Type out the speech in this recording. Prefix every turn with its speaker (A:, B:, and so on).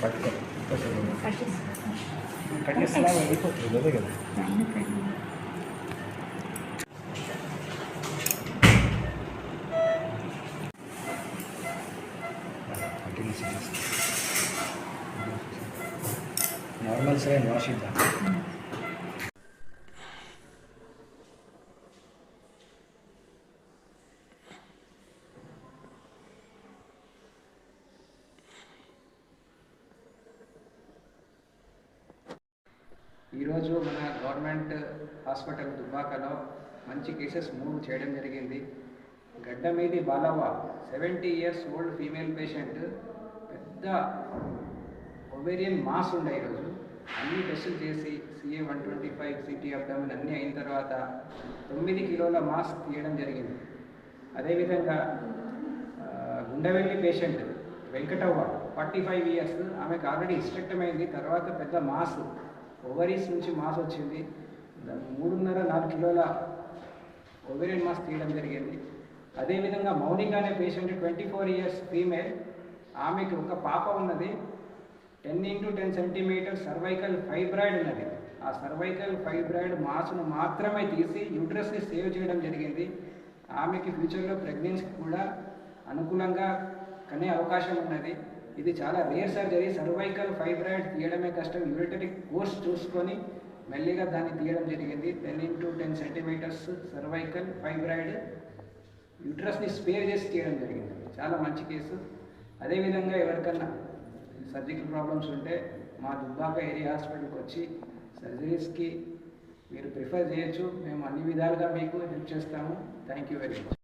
A: Cut చేస్తున్నా అయిపోతుంది అదే కదా నార్మల్ సరే వాష్ ఇద్దాం
B: ఈరోజు మన గవర్నమెంట్ హాస్పిటల్ దుబ్బాకలో మంచి కేసెస్ మూడు చేయడం జరిగింది. Gaddamidi Balavva seventy years old female patient పెద్ద ఒవేరియన్ మాస్ ఉండే ఈరోజు అన్ని టెస్టులు చేసి CA one twenty five CT abdomen అన్నీ అయిన తర్వాత తొమ్మిది కిలోల మాస్ తీయడం జరిగింది. అదేవిధంగా Gundevelli patient Venkatavva forty five years ఆమెకు ఆల్రెడీ హిస్టెక్టమ్ అయింది. తర్వాత పెద్ద మాస్ ఓవరీస్ నుంచి మాస్ వచ్చింది. మూడున్నర నాలుగు కిలోల ఓవేరియన్ మాస్ తీయడం జరిగింది. అదేవిధంగా మౌనిక అనే patient twenty four years female ఆమెకి ఒక పాప ఉన్నది. Ten into ten centimeter cervical fibroid ఉన్నది. ఆ సర్వైకల్ ఫైబ్రాయిడ్ మాస్ను మాత్రమే తీసి యూట్రస్ని సేవ్ చేయడం జరిగింది. ఆమెకి ఫ్యూచర్లో ప్రెగ్నెన్సీ కూడా అనుకూలంగా కనే అవకాశం ఉన్నది. ఇది చాలా రేర్ సర్జరీ సర్వైకల్ ఫైబ్రాయిడ్ తీయడమే కష్టం. యూరిటరీ కోర్స్ చూసుకొని మెల్లిగా దాన్ని తీయడం జరిగింది. Ten into ten centimeters cervical fibroid యూట్రస్ని spare చేసి తీయడం జరిగింది. చాలా మంచి కేసు అదేవిధంగా ఎవరికన్నా సర్జికల్ ప్రాబ్లమ్స్ ఉంటే మా దుబ్బాక ఏరియా హాస్పిటల్కి వచ్చి సర్జరీస్కి మీరు ప్రిఫర్ చేయొచ్చు. మేము అన్ని విధాలుగా మీకు హెల్ప్ చేస్తాము. Thank you very much